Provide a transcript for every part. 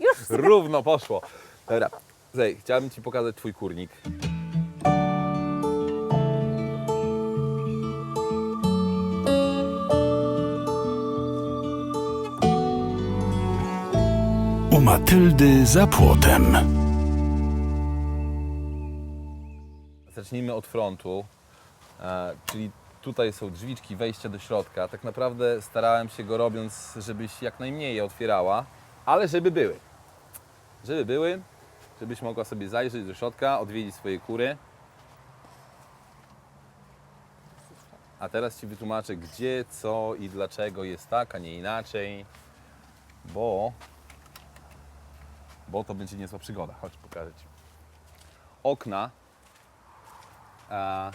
Już Równo poszło. Dobra, Zej, chciałbym Ci pokazać Twój kurnik. U Matyldy za płotem. Zacznijmy od frontu, e, czyli tutaj są drzwiczki, wejście do środka. Tak naprawdę starałem się go robiąc, żebyś jak najmniej je otwierała, ale żeby były. Żeby były, żebyś mogła sobie zajrzeć do środka, odwiedzić swoje kury. A teraz Ci wytłumaczę, gdzie, co i dlaczego jest tak, a nie inaczej, bo, bo to będzie niezła przygoda. Chodź, pokażę Ci. Okna a,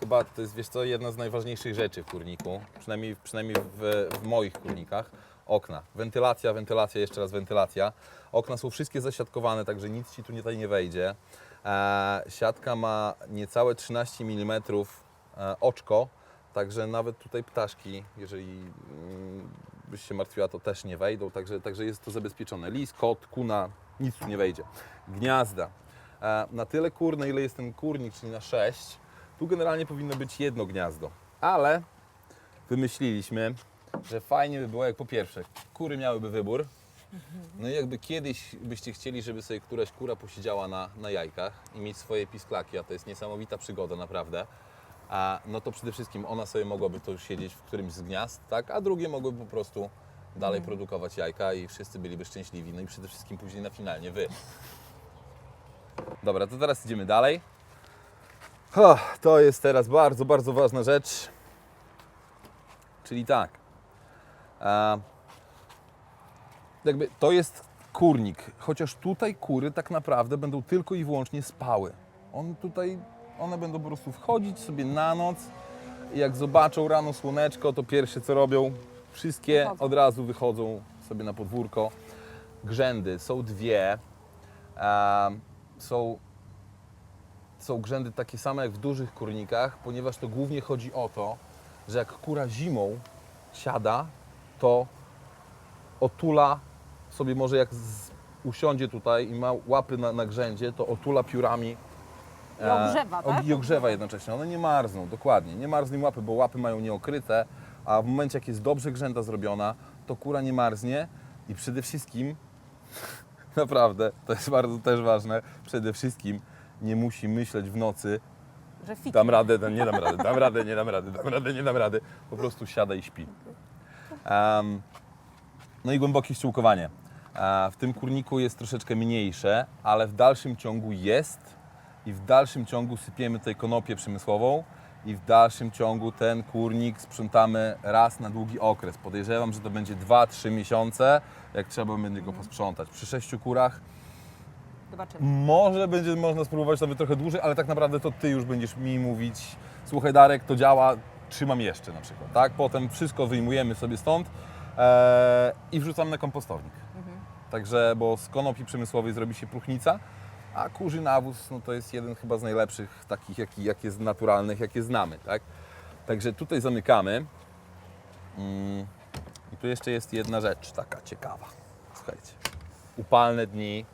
chyba to jest, wiesz co, jedna z najważniejszych rzeczy w kurniku, przynajmniej, przynajmniej w, w moich kurnikach. Okna. Wentylacja, wentylacja, jeszcze raz wentylacja. Okna są wszystkie zasiatkowane, także nic Ci tu tutaj nie wejdzie. E, siatka ma niecałe 13 mm e, oczko, także nawet tutaj ptaszki, jeżeli mm, byś się martwiła, to też nie wejdą, także, także jest to zabezpieczone. Lis, kot, kuna, nic tu nie wejdzie. Gniazda. E, na tyle kur, na ile jest ten kurnik, czyli na 6, tu generalnie powinno być jedno gniazdo. Ale wymyśliliśmy, że fajnie by było, jak po pierwsze, kury miałyby wybór. No i jakby kiedyś byście chcieli, żeby sobie któraś kura posiedziała na, na jajkach i mieć swoje pisklaki, a to jest niesamowita przygoda naprawdę, a, no to przede wszystkim ona sobie mogłaby to siedzieć w którymś z gniazd, tak? a drugie mogłyby po prostu dalej produkować jajka i wszyscy byliby szczęśliwi. No i przede wszystkim później na finalnie wy. Dobra, to teraz idziemy dalej. To jest teraz bardzo, bardzo ważna rzecz. Czyli tak. Jakby to jest kurnik, chociaż tutaj kury tak naprawdę będą tylko i wyłącznie spały. On tutaj, one będą po prostu wchodzić sobie na noc i jak zobaczą rano słoneczko, to pierwsze co robią, wszystkie od razu wychodzą sobie na podwórko. Grzędy są dwie. Są, są grzędy takie same jak w dużych kurnikach, ponieważ to głównie chodzi o to, że jak kura zimą siada, to otula sobie może jak z, usiądzie tutaj i ma łapy na, na grzędzie, to otula piórami I ogrzewa, e, tak? I ogrzewa jednocześnie. One nie marzną, dokładnie. Nie marzną łapy, bo łapy mają nieokryte, a w momencie jak jest dobrze grzęda zrobiona, to kura nie marznie i przede wszystkim, naprawdę, to jest bardzo też ważne, przede wszystkim nie musi myśleć w nocy, dam radę, dam, nie dam rady, dam radę, nie dam rady, dam radę, nie dam rady. Po prostu siada i śpi. No i głębokie ściółkowanie. E, w tym kurniku jest troszeczkę mniejsze, ale w dalszym ciągu jest i w dalszym ciągu sypiemy tutaj konopię przemysłową i w dalszym ciągu ten kurnik sprzątamy raz na długi okres. Podejrzewam, że to będzie 2-3 miesiące, jak trzeba będzie go posprzątać. Przy sześciu kurach Zobaczymy. może będzie można spróbować nawet trochę dłużej, ale tak naprawdę to Ty już będziesz mi mówić słuchaj Darek, to działa, trzymam jeszcze na przykład, tak? Potem wszystko wyjmujemy sobie stąd e, i wrzucam na kompostownik. Także, bo z konopi przemysłowej zrobi się próchnica, a kurzy nawóz no to jest jeden chyba z najlepszych takich, jaki, jak jest naturalnych, jakie znamy, tak? Także tutaj zamykamy. Mm, I tu jeszcze jest jedna rzecz taka ciekawa. Słuchajcie, upalne dni,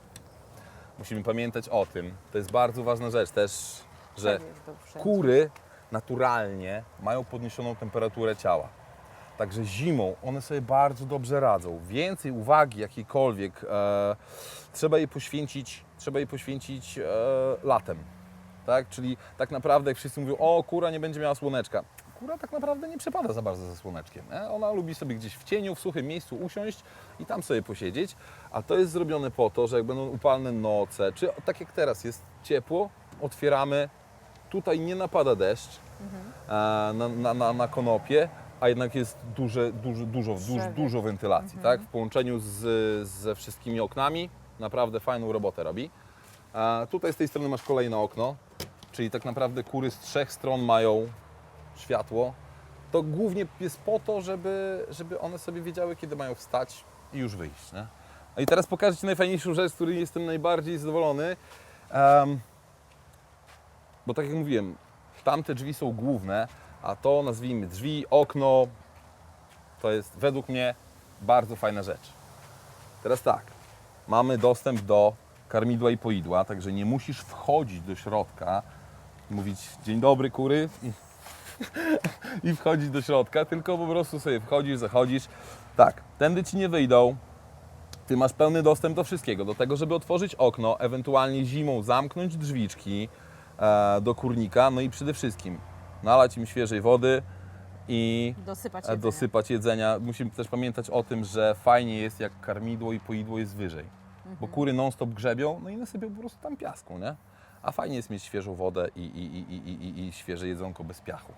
musimy pamiętać o tym. To jest bardzo ważna rzecz też, że kury naturalnie mają podniesioną temperaturę ciała. Także zimą one sobie bardzo dobrze radzą. Więcej uwagi jakiejkolwiek e, trzeba jej poświęcić, trzeba jej poświęcić e, latem. Tak? Czyli tak naprawdę jak wszyscy mówią, o kura nie będzie miała słoneczka. Kura tak naprawdę nie przepada za bardzo za słoneczkiem. Nie? Ona lubi sobie gdzieś w cieniu, w suchym miejscu usiąść i tam sobie posiedzieć. A to jest zrobione po to, że jak będą upalne noce, czy tak jak teraz jest ciepło, otwieramy, tutaj nie napada deszcz e, na, na, na, na konopie, a jednak jest duże, duże, dużo, dużo, dużo wentylacji. Tak? W połączeniu z, ze wszystkimi oknami naprawdę fajną robotę robi. A tutaj z tej strony masz kolejne okno, czyli tak naprawdę kury z trzech stron mają światło. To głównie jest po to, żeby, żeby one sobie wiedziały, kiedy mają wstać i już wyjść. Nie? No i teraz pokażę Ci najfajniejszą rzecz, z której jestem najbardziej zadowolony. Em, bo tak jak mówiłem, tamte drzwi są główne, a to nazwijmy drzwi, okno, to jest według mnie bardzo fajna rzecz. Teraz tak, mamy dostęp do karmidła i poidła, także nie musisz wchodzić do środka, mówić dzień dobry kury i, wchodzić do środka, tylko po prostu sobie wchodzisz, zachodzisz. Tak, tędy ci nie wyjdą. Ty masz pełny dostęp do wszystkiego, do tego, żeby otworzyć okno, ewentualnie zimą zamknąć drzwiczki do kurnika, no i przede wszystkim nalać im świeżej wody i Dosypać e, jedzenia. dosypać jedzenia. Musimy też pamiętać o tym, że fajnie jest jak karmidło i poidło jest wyżej, bo kury non-stop grzebią, no i nasypią po prostu tam piasku, nie? A fajnie jest mieć świeżą wodę i, i, i, i, i, i świeże jedzonko bez piachu,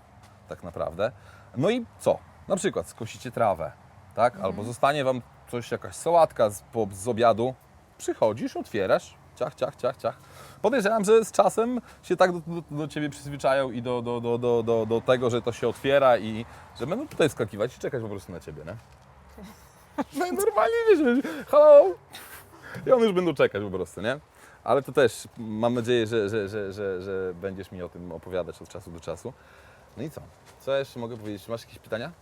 tak naprawdę. No i co? Na przykład skosicie trawę, tak? Albo zostanie Wam coś, jakaś sałatka z, po, z obiadu, przychodzisz, otwierasz, ciach, ciach, ciach, ciach. Podejrzewam, że z czasem się tak do, do, do Ciebie przyzwyczają i do, do, do, do, do, do tego, że to się otwiera i że będą tutaj skakiwać i czekać po prostu na Ciebie, nie? No i normalnie wiesz, hello! I one już będą czekać po prostu, nie? Ale to też mam nadzieję, że, że, że, że, że będziesz mi o tym opowiadać od czasu do czasu. No i co? Co jeszcze mogę powiedzieć? Masz jakieś pytania?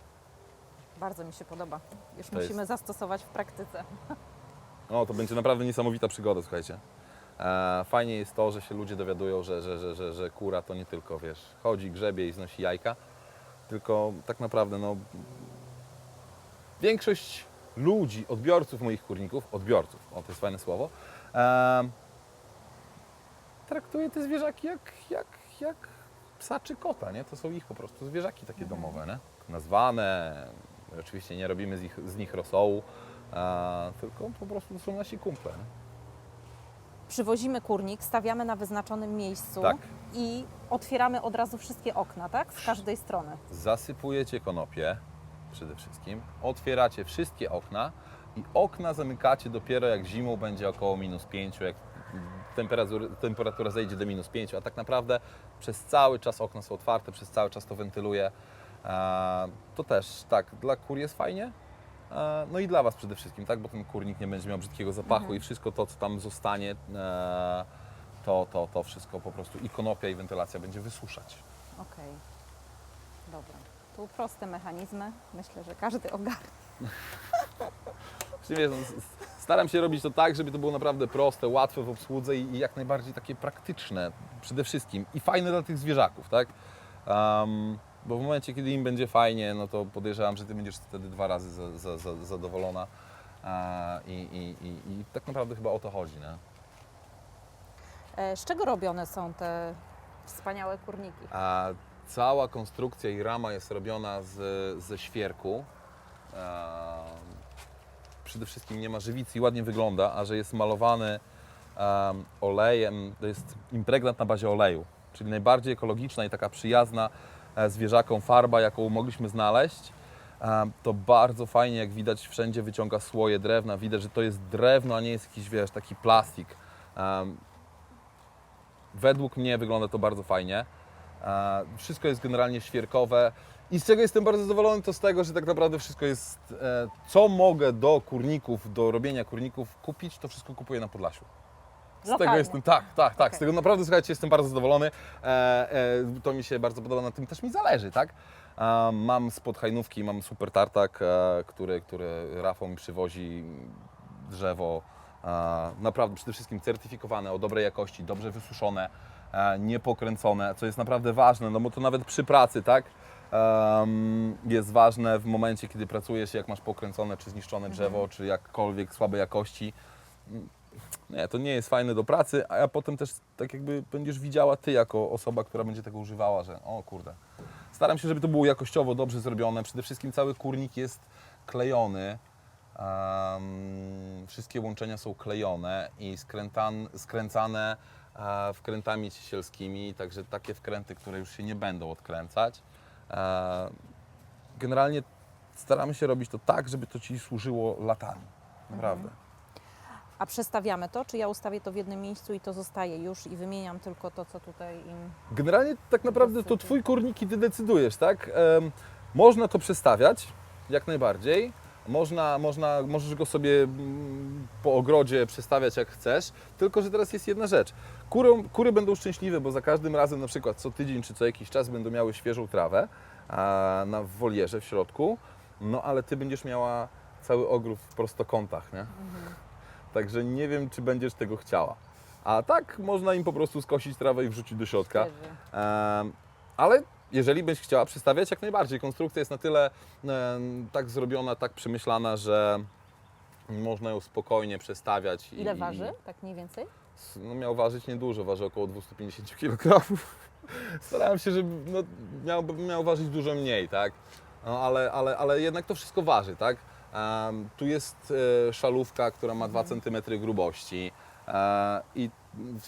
Bardzo mi się podoba. Już To musimy zastosować w praktyce. No, to będzie naprawdę niesamowita przygoda, słuchajcie. E, fajnie jest to, że się ludzie dowiadują, że, że, że, że, że kura to nie tylko, wiesz, chodzi, grzebie i znosi jajka, tylko tak naprawdę, no, większość ludzi, odbiorców moich kurników, odbiorców, o to jest fajne słowo, e, traktuje te zwierzaki jak, jak, jak psa czy kota, nie? To są ich po prostu zwierzaki takie domowe, nie? Nazwane, oczywiście nie robimy z, ich, z nich rosołu, e, tylko po prostu to są nasi kumple. Nie? Przywozimy kurnik, stawiamy na wyznaczonym miejscu Tak. i otwieramy od razu wszystkie okna, tak? Z każdej strony. Zasypujecie konopie przede wszystkim, otwieracie wszystkie okna i okna zamykacie dopiero jak zimą będzie około minus 5, jak temperatura, temperatura zejdzie do minus 5, a tak naprawdę przez cały czas okna są otwarte, przez cały czas to wentyluje. To też tak, dla kur jest fajnie, no i dla Was przede wszystkim, tak, bo ten kurnik nie będzie miał brzydkiego zapachu i wszystko to, co tam zostanie, e, to, to, to wszystko po prostu i konopia i wentylacja będzie wysuszać. Okej. Dobra. Tu proste mechanizmy. Myślę, że każdy ogarnie. Wiesz, no, staram się robić to tak, żeby to było naprawdę proste, łatwe w obsłudze i, jak najbardziej takie praktyczne przede wszystkim i fajne dla tych zwierzaków, tak? Em, bo w momencie, kiedy im będzie fajnie, no to podejrzewam, że Ty będziesz wtedy dwa razy za, za, za, zadowolona e, i, i, i, i tak naprawdę chyba o to chodzi, nie? E, Z czego robione są te wspaniałe kurniki? A cała konstrukcja i rama jest robiona z, ze świerku. E, przede wszystkim nie ma żywicy i ładnie wygląda, a że jest malowany em, olejem, to jest impregnat na bazie oleju, czyli najbardziej ekologiczna i taka przyjazna zwierzakom farba, jaką mogliśmy znaleźć. Em, To bardzo fajnie, jak widać, wszędzie wyciąga słoje drewna. Widać, że to jest drewno, a nie jest jakiś, wiesz, taki plastik. Em, Według mnie wygląda to bardzo fajnie. E, Wszystko jest generalnie świerkowe. I z czego jestem bardzo zadowolony, to z tego, że tak naprawdę wszystko jest, e, co mogę do kurników, do robienia kurników kupić, to wszystko kupuję na Podlasiu. Z tego jestem, tak, tak, tak, z tego naprawdę, słuchajcie, jestem bardzo zadowolony. E, e, to mi się bardzo podoba, na tym też mi zależy, tak? E, mam spod hajnówki, mam super tartak, e, który, który Rafał mi przywozi, drzewo, e, naprawdę przede wszystkim certyfikowane, o dobrej jakości, dobrze wysuszone, e, niepokręcone, co jest naprawdę ważne, no bo to nawet przy pracy, tak? Em, jest ważne w momencie, kiedy pracujesz, jak masz pokręcone czy zniszczone drzewo, czy jakkolwiek słabej jakości. Nie, to nie jest fajne do pracy, a potem też tak jakby będziesz widziała ty jako osoba, która będzie tego używała, że o kurde. Staram się, żeby to było jakościowo dobrze zrobione. Przede wszystkim cały kurnik jest klejony. Em, wszystkie łączenia są klejone i skrętan, skręcane e, wkrętami ciesielskimi, także takie wkręty, które już się nie będą odkręcać. E, generalnie staramy się robić to tak, żeby to Ci służyło latami. Naprawdę. A przestawiamy to, czy ja ustawię to w jednym miejscu i to zostaje już i wymieniam tylko to, co tutaj im... Generalnie tak naprawdę to. Twój kurnik i Ty decydujesz, tak? Można to przestawiać, jak najbardziej. Można, można, możesz go sobie mm, po ogrodzie przestawiać jak chcesz, tylko że teraz jest jedna rzecz. Kury, kury będą szczęśliwe, bo za każdym razem, na przykład co tydzień czy co jakiś czas będą miały świeżą trawę a, na wolierze w środku, no ale Ty będziesz miała cały ogród w prostokątach, nie? Także nie wiem, czy będziesz tego chciała. A tak można im po prostu skosić trawę i wrzucić do środka. Ale jeżeli byś chciała przystawiać, jak najbardziej. Konstrukcja jest na tyle tak zrobiona, tak przemyślana, że można ją spokojnie przestawiać. Ile i- waży, tak mniej więcej? No, miał ważyć niedużo, waży około 250 kg. Starałem się, żeby no, miał, miał ważyć dużo mniej, tak? No, ale, ale, ale jednak to wszystko waży, tak? Tu jest e, szalówka, która ma 2 cm grubości e, i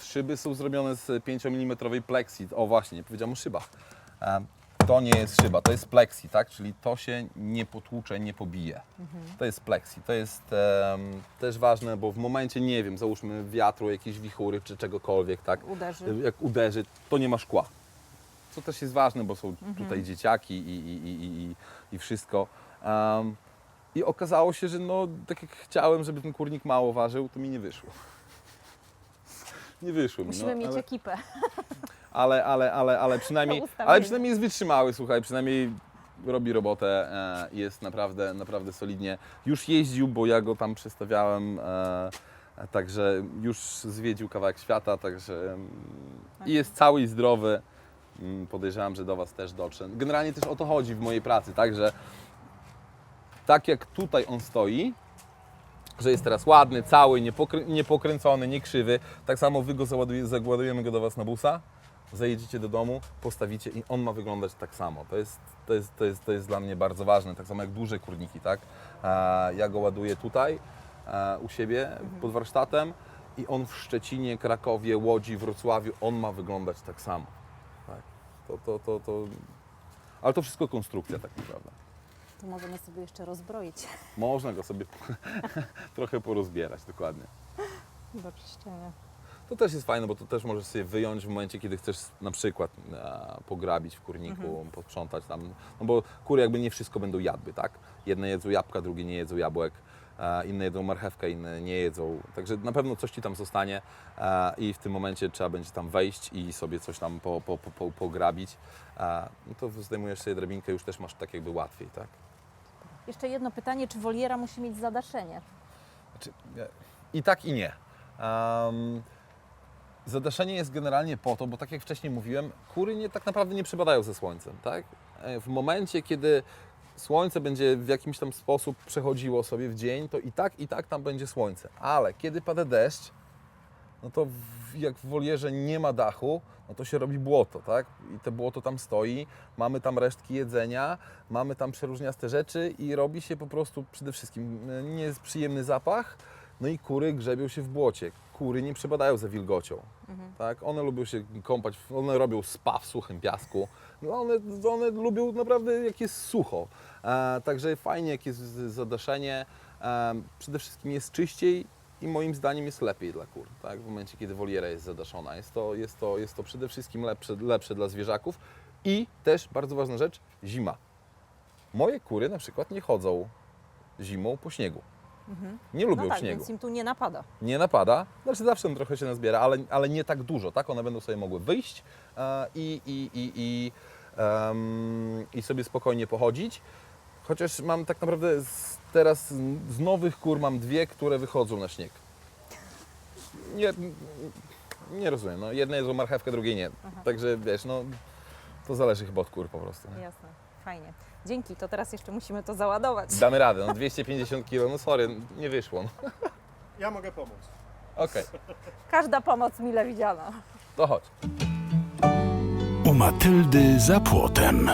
szyby są zrobione z 5 mm plexi. O właśnie, nie powiedziałem o szybach. To nie jest szyba, to jest plexi, tak? Czyli to się nie potłucze, nie pobije. To jest plexi. To jest em, też ważne, bo w momencie, nie wiem, załóżmy wiatru, jakiejś wichury czy czegokolwiek, tak? Uderzy. Jak uderzy, to nie ma szkła. Co też jest ważne, bo są tutaj dzieciaki i, i, i, i, i wszystko. Em, I okazało się, że no, tak jak chciałem, żeby ten kurnik mało ważył, to mi nie wyszło. Nie wyszło mi. Musimy no, mieć ale, ekipę. ale, ale, ale, ale, przynajmniej, ale przynajmniej jest wytrzymały, słuchaj, przynajmniej robi robotę, e, jest naprawdę, naprawdę solidnie. Już jeździł, bo ja go tam przestawiałem, e, także już zwiedził kawałek świata, także mm, i jest cały i zdrowy. Mm, Podejrzewam, że do Was też dotrze. Generalnie też o to chodzi w mojej pracy, tak, że tak jak tutaj on stoi, że jest teraz ładny, cały, niepokrę- niepokręcony, nie krzywy, tak samo Wy go zagładujemy go do Was na busa, zajedziecie do domu, postawicie i on ma wyglądać tak samo. To jest, to jest, to jest, to jest dla mnie bardzo ważne, tak samo jak duże kurniki, tak? Ja go ładuję tutaj, u siebie, pod warsztatem i on w Szczecinie, Krakowie, Łodzi, Wrocławiu, on ma wyglądać tak samo. Tak? To, to, to, to... Ale to wszystko konstrukcja tak naprawdę. To możemy sobie jeszcze rozbroić. Można go sobie trochę porozbierać, dokładnie. Przy ścianie. To też jest fajne, bo to też możesz sobie wyjąć w momencie, kiedy chcesz na przykład e, pograbić w kurniku, posprzątać tam. No bo kury jakby nie wszystko będą jadły, tak? Jedne jedzą jabłka, drugie nie jedzą jabłek, e, inne jedzą marchewkę, inne nie jedzą. Także na pewno coś Ci tam zostanie e, i w tym momencie trzeba będzie tam wejść i sobie coś tam po, po, po, po, pograbić. E, no to zdejmujesz sobie drabinkę, już też masz tak jakby łatwiej, tak? Jeszcze jedno pytanie, czy woliera musi mieć zadaszenie? Znaczy, I tak i nie. Um, zadaszenie jest generalnie po to, bo tak jak wcześniej mówiłem, kury nie, tak naprawdę nie przepadają ze słońcem. Tak? E, W momencie, kiedy słońce będzie w jakiś tam sposób przechodziło sobie w dzień, to i tak, i tak tam będzie słońce. Ale kiedy pada deszcz, no to w, jak w wolierze nie ma dachu, no to się robi błoto, tak? I te błoto tam stoi, mamy tam resztki jedzenia, mamy tam przeróżniaste rzeczy i robi się po prostu przede wszystkim e, nie jest przyjemny zapach, no i kury grzebią się w błocie. Kury nie przepadają za wilgocią, tak? One lubią się kąpać, one robią spa w suchym piasku, no one, one lubią naprawdę jak jest sucho. E, także fajnie jak jest zadaszenie, e, przede wszystkim jest czyściej i moim zdaniem jest lepiej dla kur, tak? w momencie, kiedy woliera jest zadaszona. Jest to, jest to, jest to przede wszystkim lepsze, lepsze dla zwierzaków i też bardzo ważna rzecz, zima. Moje kury na przykład nie chodzą zimą po śniegu. Nie lubią No tak, śniegu. więc im tu nie napada. Nie napada, znaczy zawsze trochę się nazbiera, ale, ale nie tak dużo, tak? One będą sobie mogły wyjść e, i, i, i, i, em, i sobie spokojnie pochodzić. Chociaż mam tak naprawdę z, teraz z nowych kur mam dwie, które wychodzą na śnieg. Nie, nie rozumiem. No, jedne jedzą marchewkę, drugie nie. Także wiesz, no to zależy chyba od kur po prostu. nie? Jasne, fajnie. Dzięki, to teraz jeszcze musimy to załadować. Damy radę, no 250 kg, no sorry, nie wyszło. No. Ja mogę pomóc. Okej, Każda pomoc mile widziana. to chodź. U Matyldy za płotem.